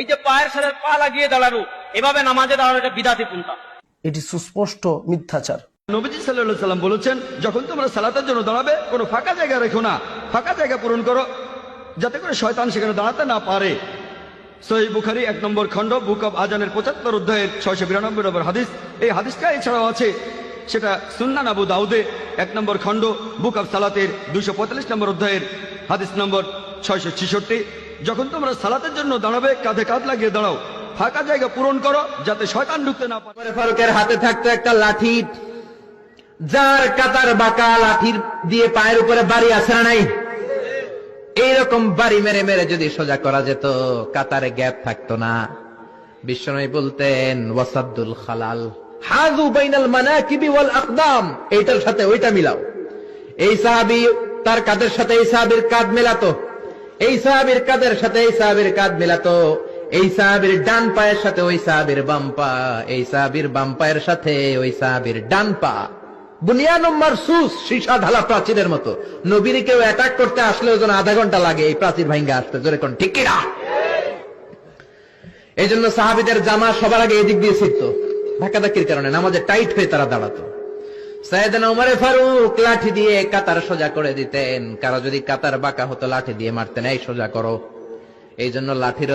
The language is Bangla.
এই যে পায়ের সাথে পা লাগিয়ে দাঁড়ানো এভাবে নামাজে দাঁড়ানো এটা বিদাতি পন্থা। এটি সুস্পষ্ট মিথ্যাচার। নবীজি সাল্লাহ সাল্লাম বলেছেন যখন তোমরা সালাতের জন্য দাঁড়াবে কোনো ফাঁকা জায়গা রেখো না। ফাঁকা জায়গা পূরণ করো যাতে করে শয়তান সেখানে দাঁড়াতে না পারে। সহি বুখারি এক নম্বর খণ্ড বুক অব আজানের পঁচাত্তর অধ্যায়ের ছয়শো বিরানব্বই নম্বর হাদিস। এই হাদিসটা এছাড়াও আছে সেটা সুন্নান আবু দাউদে এক নম্বর খণ্ড বুক অব সালাতের দুশো পঁয়তাল্লিশ নম্বর অধ্যায়ের হাদিস নম্বর ছয়শো ছেষট্টি। যখন তোমরা সালাতের জন্য দাঁড়াবে, কাঁধে কাঁধ লাগিয়ে দাঁড়াও। ফাঁকা জায়গা পূরণ করো, যাতে শয়তান ঢুকতে না পারে। ফারুকের হাতে থাকতো একটা লাঠি। যার কাতার বাঁকা লাঠির দিয়ে পায়ের উপরে বাড়ি আছে না নাই? এইরকম বাড়ি মেরে মেরে যদি সোজা করা যেত, কাতারে গ্যাপ থাকতো না। বিশ্বনবী বলতেন ওয়াসাদুল খালাল হাজু বাইনাল মানাকিবি ওয়াল আকদাম। এইটার সাথে ওইটা মিলাও। এই সাহাবি তার কাদের সাথে এই সাহাবীর কাঁধ মেলাতো? এই সাহাবীর কাদের সাথে, এই সাহাবীর কাঁধ মেলাতো? এই সাহাবীর ডান পায়ের সাথে, ওই সাহাবীর বাম পা। এই সাহাবীর বাম পায়ের সাথে, ওই সাহাবীর ডান পা। মতো। কেউ করতে আধা ঘণ্টা লাগে, এই প্রাচীর এই জন্য সাহাবিদের জামা সবার আগে দিয়ে কারণে নামাজে টাইট হয়ে তারা দাঁড়াতো। সাইয়েদনা উমারে ফারুক লাঠি দিয়ে কাতার সোজা করে দিতেন। কারও যদি কাতার বাঁকা হতো, লাঠি দিয়ে মারতেন, এই সোজা করো। এই জন্য লাঠির